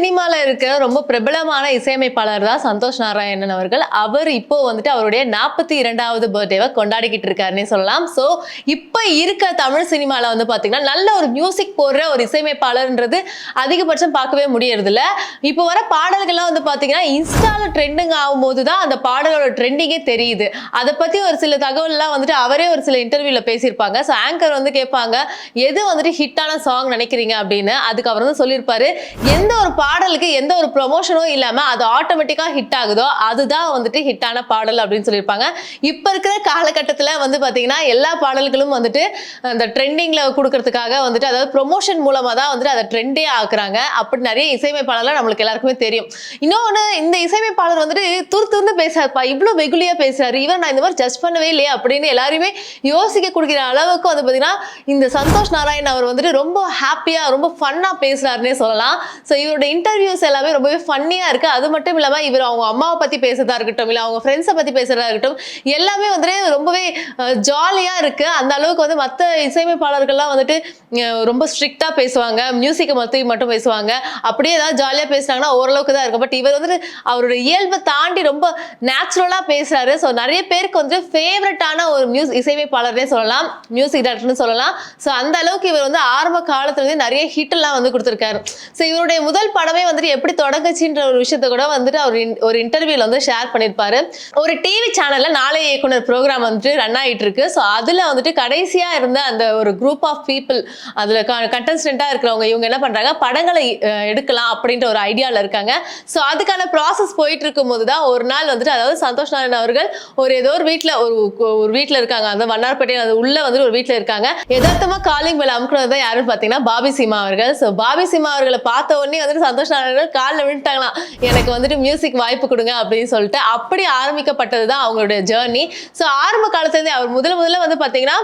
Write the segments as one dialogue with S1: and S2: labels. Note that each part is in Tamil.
S1: சினிமாவில் இருக்க ரொம்ப பிரபலமான இசையமைப்பாளர் தான் சந்தோஷ் நாராயணன் அவர்கள். அவர் இப்போ வந்துட்டு அவருடைய நாற்பத்தி இரண்டாவது பர்த்டேவை கொண்டாடிக்கிட்டு இருக்காருன்னே சொல்லலாம். ஸோ இப்போ இருக்க தமிழ் சினிமாவில் வந்து பார்த்தீங்கன்னா நல்ல ஒரு மியூசிக் போடுற ஒரு இசையமைப்பாளர்ன்றது அதிகபட்சம் பார்க்கவே முடியறதில்ல. இப்போ வர பாடல்கள்லாம் வந்து பார்த்தீங்கன்னா இன்ஸ்டாவில் ட்ரெண்டிங் ஆகும்போது தான் அந்த பாடலோட ட்ரெண்டிங்கே தெரியுது. அதை பற்றி ஒரு சில தகவல்லாம் வந்துட்டு அவரே ஒரு சில இன்டர்வியூவில் பேசியிருப்பாங்க. ஸோ ஆங்கர் வந்து கேட்பாங்க எது வந்துட்டு ஹிட்டான சாங் நினைக்கிறீங்க? அப்படின்னு. அதுக்கு அவர் வந்து சொல்லியிருப்பாரு எந்த ஒரு பாடலுக்கு எந்த ஒரு ப்ரொமோஷனும் இல்லாம அது ஆட்டோமேட்டிக்கா ஹிட் ஆகுதோ அதுதான் வந்துட்டு ஹிட்டான பாடல் அப்படின்னு சொல்லியிருப்பாங்க. இப்ப இருக்கிற காலகட்டத்துல வந்து பாத்தீங்கன்னா எல்லா பாடல்களும் வந்துட்டு அந்த ட்ரெண்டிங்ல கொடுக்கறதுக்காக வந்துட்டு அதாவது ப்ரொமோஷன் மூலமா தான் வந்துட்டு அதை ட்ரெண்டே ஆக்குறாங்க. அப்படி நிறைய இசையமைப்பாளர்லாம் நம்மளுக்கு எல்லாருக்குமே தெரியும். இன்னொன்னு இந்த இசையமைப்பாளர் வந்துட்டு துரு துருன்னு பேசாருப்பா இவ்வளவு வெகுளியா பேசுறாரு. இவர் நான் இந்த மாதிரி ஜஸ்ட் பண்ணவே இல்லையே அப்படின்னு எல்லாருமே யோசிக்க கொடுக்கிற அளவுக்கு வந்து பாத்தீங்கன்னா இந்த சந்தோஷ் நாராயண் அவர் வந்துட்டு ரொம்ப ஹாப்பியா ரொம்ப ஃபன்னா பேசுறாருன்னே சொல்லலாம். ஸோ இவருடைய இன்டர்வியூஸ் எல்லாமே ரொம்பவே ஃபன்னியாக இருக்குது அது மட்டும் இல்லாமல் இவர் அவங்க அம்மாவை பற்றி பேசுறதா இருக்கட்டும் இல்லை அவங்க ஃப்ரெண்ட்ஸை பற்றி பேசுறதா இருக்கட்டும் எல்லாமே வந்துட்டு ரொம்பவே ஜாலியாக இருக்குது அந்த அளவுக்கு வந்து மற்ற இசையமைப்பாளர்கள்லாம் வந்துட்டு ரொம்ப ஸ்ட்ரிக்டாக பேசுவாங்க. மியூசிக்கை மத்தி மட்டும் பேசுவாங்க. அப்படியே ஏதாவது ஜாலியாக பேசுனாங்கன்னா ஓரளவுக்கு தான் இருக்கும். பட் இவர் வந்துட்டு அவரோட இயல்பை தாண்டி ரொம்ப நேச்சுரலாக பேசுகிறாரு ஸோ நிறைய பேருக்கு வந்து ஃபேவரட்டான ஒரு மியூஸ் இசையமைப்பாளர்னே சொல்லலாம். மியூசிக் டேரக்டர்னு சொல்லலாம். ஸோ அந்த அளவுக்கு இவர் வந்து ஆரம்ப காலத்துலேருந்து நிறைய ஹிட் எல்லாம் வந்து கொடுத்துருக்காரு. ஸோ இவருடைய முதல் படமே வந்துட்டு எப்படி தொடங்குச்சுன்ற ஒரு விஷயத்த கூட வந்துட்டு அவர் ஒரு இன்டர்வியூல வந்து ஷேர் பண்ணியிருப்பாரு ஒரு டிவி சேனல்ல நாளை இயக்குனர் ப்ரோக்ராம் வந்துட்டு ரன் ஆயிட்டு இருக்கு ஸோ அதுல வந்துட்டு கடைசியா இருந்த அந்த ஒரு குரூப் ஆஃப் பீப்புள் அதுல கண்டஸ்டண்டா இருக்கிறவங்க இவங்க என்ன பண்றாங்க? படங்களை எடுக்கலாம் அப்படின்ற ஒரு ஐடியால இருக்காங்க. ஸோ அதுக்கான ப்ராசஸ் போயிட்டு இருக்கும்போது தான் ஒரு நாள் வந்துட்டு அதாவது சந்தோஷ் நாராயண் அவர்கள் ஒரு ஏதோ ஒரு வீட்டில் ஒரு ஒரு வீட்டில் இருக்காங்க. அந்த வண்ணார்பேட்டையில் அது உள்ள வந்துட்டு ஒரு வீட்டில் இருக்காங்க. யதார்த்தமா காலிங் பெல் அமுக்குறது தான் யாருன்னு பார்த்தீங்கன்னா பாபி சீமா அவர்கள். ஸோ பாபி சீமா அவர்களை பார்த்த உடனே வந்துட்டு சந்தோஷ் நாராயணன் காலில் விழுந்துட்டாங்களாம். எனக்கு வந்துட்டு மியூசிக் வாய்ப்பு கொடுங்க அப்படின்னு சொல்லிட்டு அப்படி ஆரம்பிக்கப்பட்டது தான் அவங்களுடைய ஜேர்னி ஸோ ஆரம்ப காலத்துலேருந்து அவர் முதல் முதல்ல வந்து பார்த்தீங்கன்னா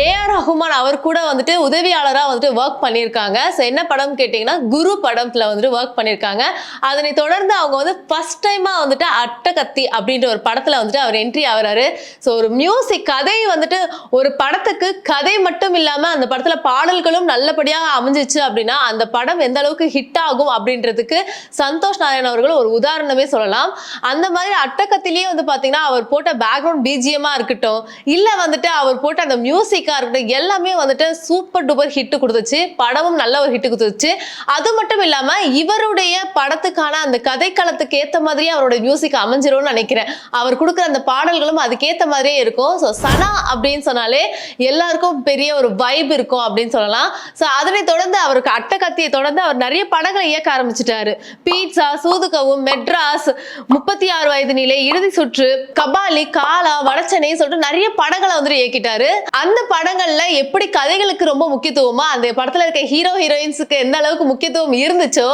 S1: ஏஆர் ரஹ்மான் அவர் கூட வந்துட்டு உதவியாளராக வந்துட்டு ஒர்க் பண்ணியிருக்காங்க. ஸோ என்ன படம் கேட்டிங்கன்னா குரு படத்தில் வந்துட்டு ஒர்க் பண்ணியிருக்காங்க. அதனை தொடர்ந்து அவங்க வந்து ஃபர்ஸ்ட் டைமாக வந்துட்டு அட்டகத்தி அப்படின்ற ஒரு படத்தில் வந்துட்டு அவர் என்ட்ரி ஆகிறாரு. ஸோ ஒரு மியூசிக் கதை வந்துட்டு ஒரு படத்துக்கு கதை மட்டும் இல்லாமல் அந்த படத்தில் பாடல்களும் நல்லபடியாக அமைஞ்சிச்சு அப்படின்னா அந்த படம் எந்த அளவுக்கு ஹிட் ஆகும் அப்படின்றதுக்கு சந்தோஷ் நாராயண் அவர்கள் ஒரு உதாரணமே சொல்லலாம். அந்த மாதிரி அட்டக்கத்திலேயே வந்து பார்த்தீங்கன்னா அவர் போட்ட பேக்ரவுண்ட் பிஜிஎம்மாக இருக்கட்டும் இல்லை வந்துட்டு அவர் போட்ட அந்த மியூசிக்காக இருக்கட்டும் எல்லாமே வந்துட்டு சூப்பர் டூப்பர் ஹிட் கொடுத்துச்சு. படமும் நல்ல ஒரு ஹிட் கொடுத்துச்சு. அது மட்டும் இல்லாமல் இவருடைய படத்துக்கான அந்த கதைக்களத்துக்கு ஏற்ற மாதிரியே அவரோட மியூசிக் அமைஞ்சிரும்னு நினைக்கிறேன். அவர் கொடுக்குற அந்த பாடல்களும் அதுக்கேற்ற மாதிரியே இருக்கும். ஸோ சனா அப்படின்னு சொன்னாலே எல்லாருக்கும் பெரிய ஒரு வைப் இருக்கும் அப்படின்னு சொல்லலாம். ஸோ அதனை தொடர்ந்து அவருக்கு அட்டகத்தியை தொடர்ந்து அவர் நிறைய படங்களை கேட்க ஆரம்பிச்சிட்டாரு. பீட்சா சூதுகவும் மெட்ராஸ் முப்பத்தி ஆறு வயது நிலை இறுதி சுற்று கபாலி காலா வடச்சனை சொல்லிட்டு நிறைய படங்களை வந்துட்டு இயக்கிட்டாரு. அந்த படங்கள்ல எப்படி கதைகளுக்கு ரொம்ப முக்கியத்துவமா அந்த படத்துல இருக்க ஹீரோ ஹீரோயின்ஸுக்கு எந்த அளவுக்கு முக்கியத்துவம் இருந்துச்சோ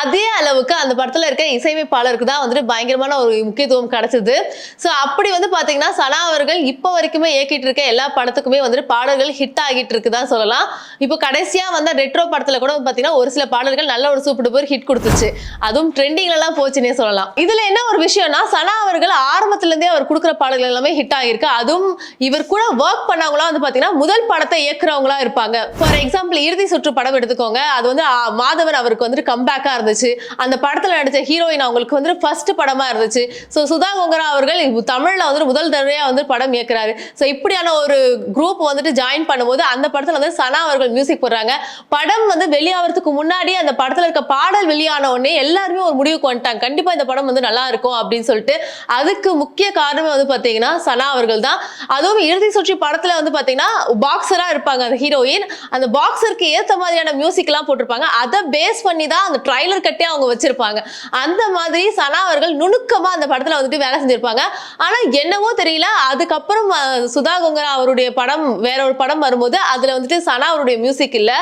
S1: அதே அளவுக்கு அந்த படத்துல இருக்க இசையமைப்பாளருக்கு தான் வந்துட்டு பயங்கரமான ஒரு முக்கியத்துவம் கிடைச்சது. ஸோ அப்படி வந்து பாத்தீங்கன்னா சனா அவர்கள் இப்போ வரைக்குமே இயக்கிட்டு இருக்க எல்லா படத்துக்குமே வந்துட்டு பாடல்கள் ஹிட் ஆகிட்டு இருக்குதான் சொல்லலாம். இப்போ கடைசியா வந்த ரெட்ரோ படத்துல கூட பாத்தீங்கன்னா ஒரு சில பாடல்கள் நல்ல ஒரு சூப்பர் டூப்பர் ஹிட் கொடுத்துச்சு. அதுவும் ட்ரெண்டிங்ல எல்லாம் போச்சுன்னே சொல்லலாம். இதுல என்ன ஒரு விஷயம்னா சனா அவர்கள் ஆரம்பத்துலேருந்தே அவர் கொடுக்குற பாடல்கள் எல்லாமே ஹிட் ஆகியிருக்கு அதுவும் இவர் கூட ஒர்க் பண்ணவங்களாம் வந்து பாத்தீங்கன்னா முதல் படத்தை இயக்குறவங்களா இருப்பாங்க. ஃபார் எக்ஸாம்பிள் இறுதி சுற்று படம் எடுத்துக்கோங்க. அது வந்து மாதவர் மாதவன் அவருக்கு வந்து கம்பேக்கா இருந்துச்சு. அந்த படத்துல நடிச்ச ஹீரோயின் அவங்களுக்கு வந்து ஃபர்ஸ்ட் படமா இருந்துச்சு. ஸோ சுதா கொங்கரா அவர்கள் தமிழில் தமிழ்ல வந்து முதல் தடவையா வந்து படம் இயக்குறாரு. ஸோ இப்படியான ஒரு குரூப் வந்துட்டு ஜாயின் பண்ணும்போது அந்த படத்துல வந்து சனா அவர்கள் மியூசிக் போடுறாங்க. படம் வந்து வெளியாகிறதுக்கு முன்னாடி அந்த படத்துல இருக்க பாடல் வெளியான உடனே எல்லாருமே ஒரு முடிவுக்கு வந்துட்டாங்க. கண்டிப்பா இந்த படம் வந்து நல்லா இருக்கும் அப்படின்னு சொல்லிட்டு அதுக்கு முக்கிய காரணமே வந்து பாத்தீங்கன்னா சனா அவர்கள் தான். அதுவும் இறுதி சுற்றி படத்துல வந்து பாத்தீங்கன்னா பாக்ஸரா இருப்பாங்க அந்த ஹீரோயின் அந்த பாக்ஸருக்கு ஏத்த மாதிரியான மியூசிக் எல்லாம் போட்டிருப்பாங்க. அதை பேஸ் பண்ணி தான் அந்த ட்ரைலர் கட்டே அவங்க வச்சிருப்பாங்க. அந்த மாதிரி சனா அவர்கள் நுணுக்கமா அந்த படத்துல வந்துட்டு வேலை செஞ்சிருப்பாங்க. ஆனா என்னவோ தெரியல அதுக்கப்புறம் சுதா கொங்கரா அவருடைய படம் வேற ஒரு படம் வரும்போது அதுல வந்துட்டு சனா அவருடைய மியூசிக் இல்ல.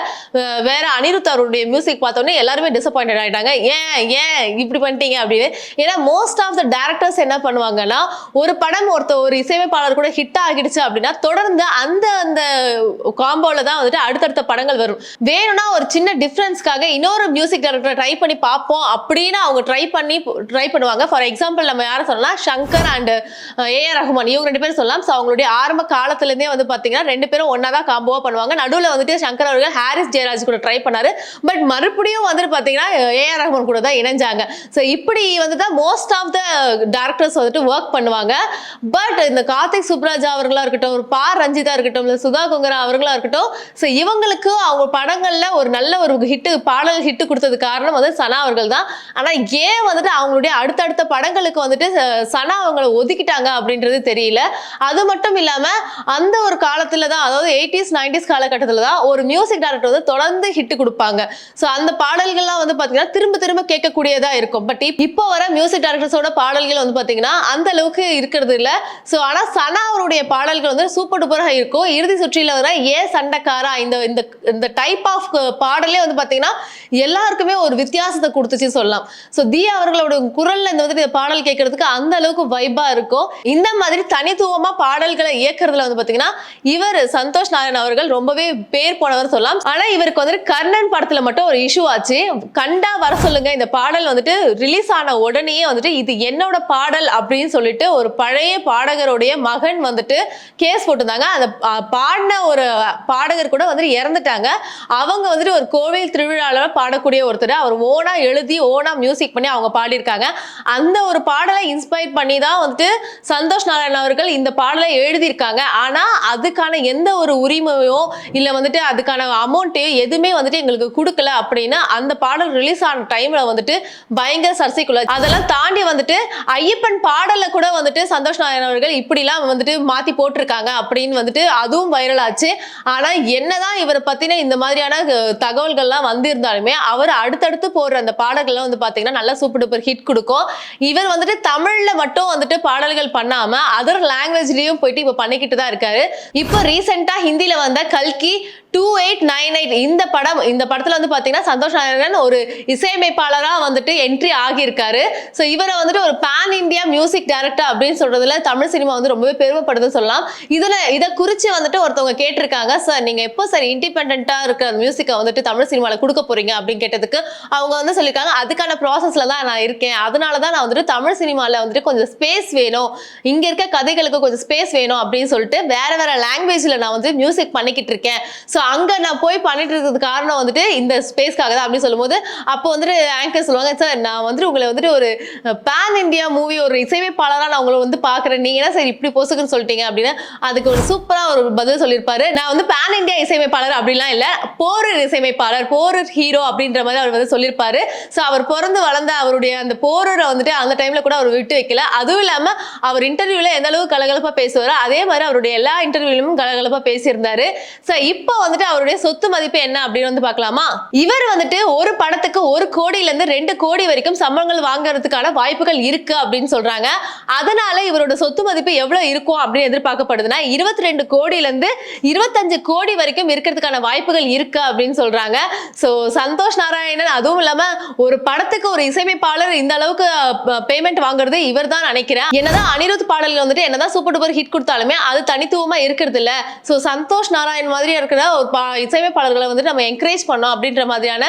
S1: வேற அனிருத் அவருடைய மியூசிக் பார்த்தோன்னே எல்லாருமே டிசப்பாயிண்டட் ஆயிட்டாங்க. ஏன் ஏன் இப்படி பண்ணிட்டீங்க அப்படின்னு? ஏன்னா மோஸ்ட் ஆஃப் த டேரக்டர்ஸ் என்ன பண்ணுவாங்கன்னா ஒரு படம் ஒருத்த ஒரு இசையமைப்பாளர் கூட ஹிட் ஆகிடுச்சு அப்படின்னா தொடர்ந்து அந்த அந்த காம்போல தான் வந்துட்டு அடுத்தடுத்த படங்கள் வரும். வேணும்னா ஒரு சின்ன டிஃப்ரென்ஸ்க்காக இன்னொரு மியூசிக் டைரக்டர் ட்ரை பண்ணி பார்ப்போம் அப்படின்னு அவங்க ட்ரை பண்ணி ட்ரை பண்ணுவாங்க. ஃபார் எக்ஸாம்பிள் நம்ம யாரை சொல்லலாம்? சங்கர் அண்ட் ஏஆர் ரஹ்மான் இவங்க ரெண்டு பேரும் சொல்லலாம். ஸோ அவங்களுடைய ஆரம்ப காலத்துலேருந்தே வந்து பார்த்தீங்கன்னா ரெண்டு பேரும் ஒன்றா தான் காம்போவாக பண்ணுவாங்க. நடுவில் வந்துட்டு சங்கர் அவர்கள் ஹாரிஸ் ஜெயராஜ் கூட ட்ரை பண்ணாரு. பட் மறுபடியும் வந்துட்டு பார்த்தீங்கன்னா ஏஆர் ரஹ்மான் கூட தான் இணைஞ்சாங்க. ஸோ இப்படி வந்து தான் மோஸ்ட் ஆஃப் த டேரக்டர்ஸ் வந்துட்டு ஒர்க் பண்ணுவாங்க. பட் இந்த கார்த்திக் சுப்ராஜா அவர்களாக இருக்கட்டும் ஒரு பா ரஞ்சிதா இருக்கட்டும் இல்லை சுதா குங்கரா அவர்களாக இருக்கட்டும் ஸோ இவங்களுக்கு அவங்க படங்களில் ஒரு நல்ல ஒரு ஹிட்டு பாடல் ஹிட்டு கொடுத்தது காரணம் வந்து சனா அவர்கள் தான். ஆனால் ஏன் வந்துட்டு அவங்களுடைய அடுத்தடுத்த படங்களுக்கு வந்துட்டு சனா அவங்கள ஒதுக்கிட்டாங்க அப்படின்றது தெரியல. அது மட்டும் இல்லாமல் அந்த ஒரு காலத்தில் தான் அதாவது எயிட்டிஸ் நைன்டிஸ் காலகட்டத்தில் தான் ஒரு மியூசிக் டேரக்டர் வந்து தொடர்ந்து ஹிட்டு கொடுப்பாங்க. ஸோ அந்த பாடல்கள் பாடல்கள்லாம் வந்து பாத்தீங்கன்னா திரும்ப திரும்ப கேட்கக்கூடியதா இருக்கும். பட் இப்போ வர மியூசிக் டைரக்டர்ஸோட பாடல்கள் வந்து பாத்தீங்கன்னா அந்த அளவுக்கு இருக்கிறது இல்ல. ஸோ ஆனா சனா அவருடைய பாடல்கள் வந்து சூப்பர் டூப்பராக இருக்கும். இறுதி சுற்றில வர ஏ சண்டைக்காரா இந்த இந்த இந்த டைப் ஆஃப் பாடலே வந்து பாத்தீங்கன்னா எல்லாருக்குமே ஒரு வித்தியாசத்தை கொடுத்துச்சு சொல்லலாம். ஸோ தியா அவர்களோட குரல்ல இந்த வந்துட்டு பாடல் கேட்கறதுக்கு அந்த அளவுக்கு வைபா இருக்கும். இந்த மாதிரி தனித்துவமா பாடல்களை இயக்குறதுல வந்து பாத்தீங்கன்னா இவர் சந்தோஷ் நாராயண் அவர்கள் ரொம்பவே பேர் போனவர் சொல்லலாம். ஆனா இவருக்கு வந்துட்டு கர்ணன் படத்துல மட்டும் ஒரு இஷ்யூ ஆச்சு. கண்டா வர சொல்லுங்க. இந்த பாடல் வந்துட்டு ரிலீஸ் ஆன உடனேயே வந்துட்டு இது என்னோட பாடல் அப்படின்னு சொல்லிட்டு ஒரு பழைய பாடகருடைய மகன் வந்துட்டு கேஸ் போட்டிருந்தாங்க. அந்த பாடின ஒரு பாடகர் கூட வந்துட்டு இறந்துட்டாங்க. அவங்க வந்துட்டு ஒரு கோவில் திருவிழாவில் பாடக்கூடிய ஒருத்தர். அவர் ஓனா எழுதி ஓனா மியூசிக் பண்ணி அவங்க பாடியிருக்காங்க. அந்த ஒரு பாடலை இன்ஸ்பயர் பண்ணி தான் வந்துட்டு சந்தோஷ் நாராயணன் அவர்கள் இந்த பாடலை எழுதியிருக்காங்க. ஆனால் அதுக்கான எந்த ஒரு உரிமையோ இல்லை வந்துட்டு அதுக்கான அமௌண்ட்டையோ எதுவுமே வந்துட்டு எங்களுக்கு கொடுக்கல அப்படின்னு அந்த பா பாடல் ரிலீஸ் ஆன டைம்ல வந்துட்டு பயங்கர சர்ச்சைக்குள்ள அதெல்லாம் தாண்டி வந்துட்டு ஐயப்பன் பாடலை கூட வந்துட்டு சந்தோஷ் நாராயண் அவர்கள் இப்படிலாம் வந்துட்டு மாத்தி போட்டிருக்காங்க அப்படின்னு வந்துட்டு அதுவும் வைரல் ஆச்சு. ஆனா என்னதான் இவரை பத்தின இந்த மாதிரியான தகவல்கள்லாம் வந்திருந்தாலுமே அவர் அடுத்தடுத்து போடுற அந்த பாடல்கள்லாம் வந்து பாத்தீங்கன்னா நல்ல சூப்பர் டூப்பர் ஹிட் கொடுக்கும். இவர் வந்துட்டு தமிழ்ல மட்டும் வந்துட்டு பாடல்கள் பண்ணாம அதர் லாங்குவேஜ்லயும் போயிட்டு இப்ப பண்ணிக்கிட்டு தான் இருக்காரு. இப்போ ரீசெண்டா ஹிந்தியில வந்த கல்கி டூ எயிட் நைன் எயிட் இந்த படம் இந்த படத்துல வந்து பாத்தீங்கன்னா சந்தோஷ் நாராயணன் ஒரு இசையமைப்பாளரா வந்துட்டு என்ட்ரி ஆகியிருக்காரு. ஸோ இவரை வந்துட்டு ஒரு பேன் இந்தியா மியூசிக் டைரக்டர் அப்படின்னு சொல்றதுல தமிழ் சினிமா வந்து ரொம்பவே பெருமைப்படுதுன்னு சொல்லலாம். இதுல இதை குறிச்சு வந்துட்டு ஒருத்தவங்க கேட்டிருக்காங்க. சார் நீங்க எப்போ சார் இண்டிபெண்டா இருக்கிற மியூசிக்கை வந்துட்டு தமிழ் சினிமால கொடுக்க போறீங்க அப்படின்னு கேட்டதுக்கு அவங்க வந்து சொல்லியிருக்காங்க அதுக்கான ப்ராசஸ்ல தான் நான் இருக்கேன். அதனால தான் நான் வந்துட்டு தமிழ் சினிமால வந்துட்டு கொஞ்சம் ஸ்பேஸ் வேணும். இங்க இருக்க கதைகளுக்கு கொஞ்சம் ஸ்பேஸ் வேணும் அப்படின்னு சொல்லிட்டு வேற வேற லாங்குவேஜ்ல நான் வந்து மியூசிக் பண்ணிக்கிட்டு இருக்கேன். ஸோ ஸோ அங்கே நான் போய் பண்ணிட்டு இருக்கிறது காரணம் வந்துட்டு இந்த ஸ்பேஸ்க்காக தான் அப்படின்னு சொல்லும்போது அப்போ வந்துட்டு ஆங்கர் சொல்லுவாங்க சார் நான் வந்துட்டு உங்களை வந்துட்டு ஒரு பேன் இந்தியா மூவி ஒரு இசையமைப்பாளராக நான் உங்களை வந்து பார்க்குறேன். நீங்கள் என்ன சார் இப்படி பொசுக்குன்னு சொல்லிட்டீங்க? அப்படின்னு அதுக்கு ஒரு சூப்பராக ஒரு பதில் சொல்லியிருப்பாரு. நான் வந்து பேன் இந்தியா இசையமைப்பாளர் அப்படிலாம் இல்லை போர் இசையமைப்பாளர் போர் ஹீரோ அப்படின்ற மாதிரி அவர் வந்து சொல்லியிருப்பாரு. ஸோ அவர் பிறந்து வளர்ந்த அவருடைய அந்த போரரை வந்துட்டு அந்த டைமில் கூட அவர் விட்டு வைக்கல. அதுவும் இல்லாமல் அவர் இன்டர்வியூவில் எந்த அளவுக்கு கலகலப்பாக பேசுவாரோ அதே மாதிரி அவருடைய எல்லா இன்டர்வியூலையும் கலகலப்பாக பேசியிருந்தாரு. ஸோ இப்போ வந்துட்டு அவருடைய சொத்து மதிப்பு என்ன அப்படின்னு வந்து பார்க்கலாமா? இவர் வந்துட்டு ஒரு படத்துக்கு ஒரு கோடியில இருந்து ரெண்டு கோடி வரைக்கும் சம்பளங்கள் வாங்குறதுக்கான வாய்ப்புகள் இருக்கு அப்படின்னு சொல்றாங்க. அதனால இவரோட சொத்து மதிப்பு எவ்வளவு இருக்கும் அப்படின்னு எதிர்பார்க்கப்படுதுன்னா இருபத்தி ரெண்டு கோடியில இருந்து இருபத்தஞ்சு கோடி வரைக்கும் இருக்கிறதுக்கான வாய்ப்புகள் இருக்கு அப்படின்னு சொல்றாங்க. ஸோ சந்தோஷ் நாராயணன் அதுவும் இல்லாம ஒரு படத்துக்கு ஒரு இசையமைப்பாளர் இந்த அளவுக்கு பேமெண்ட் வாங்குறது இவர் தான் நினைக்கிறேன். என்னதான் அனிருத் பாடல்கள் வந்துட்டு என்னதான் சூப்பர் டூப்பர் ஹிட் கொடுத்தாலுமே அது தனித்துவமா இருக்கிறது இல்ல. ஸோ சந்தோஷ் நாராயண் மாதிரி இருக்கிற இசையமைப்பாளர்களை வந்துட்டு நம்ம என்கரேஜ் பண்ணோம் அப்படின்ற மாதிரியான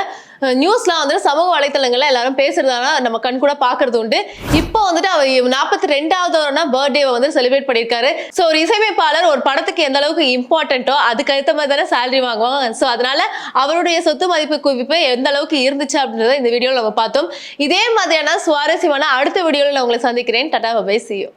S1: நியூஸ்லாம் வந்துட்டு சமூக வலைத்தளங்கள்ல எல்லாரும் பேசுறதால நம்ம கண் கூட பாக்குறது உண்டு. இப்போ வந்துட்டு அவர் நாற்பத்தி ரெண்டாவது பர்த்டேவை வந்து செலிப்ரேட் பண்ணியிருக்காரு. ஸோ ஒரு இசையமைப்பாளர் ஒரு படத்துக்கு எந்த அளவுக்கு இம்பார்ட்டண்ட்டோ அதுக்கு ஏற்ற மாதிரி தானே சேலரி வாங்குவாங்க. ஸோ அதனால அவருடைய சொத்து மதிப்பு குவிப்பு எந்த அளவுக்கு இருந்துச்சு அப்படின்றத இந்த வீடியோவில் நம்ம பார்த்தோம். இதே மாதிரியான சுவாரஸ்யமான அடுத்த வீடியோவில் நான் உங்களை சந்திக்கிறேன். Tata bye சியோ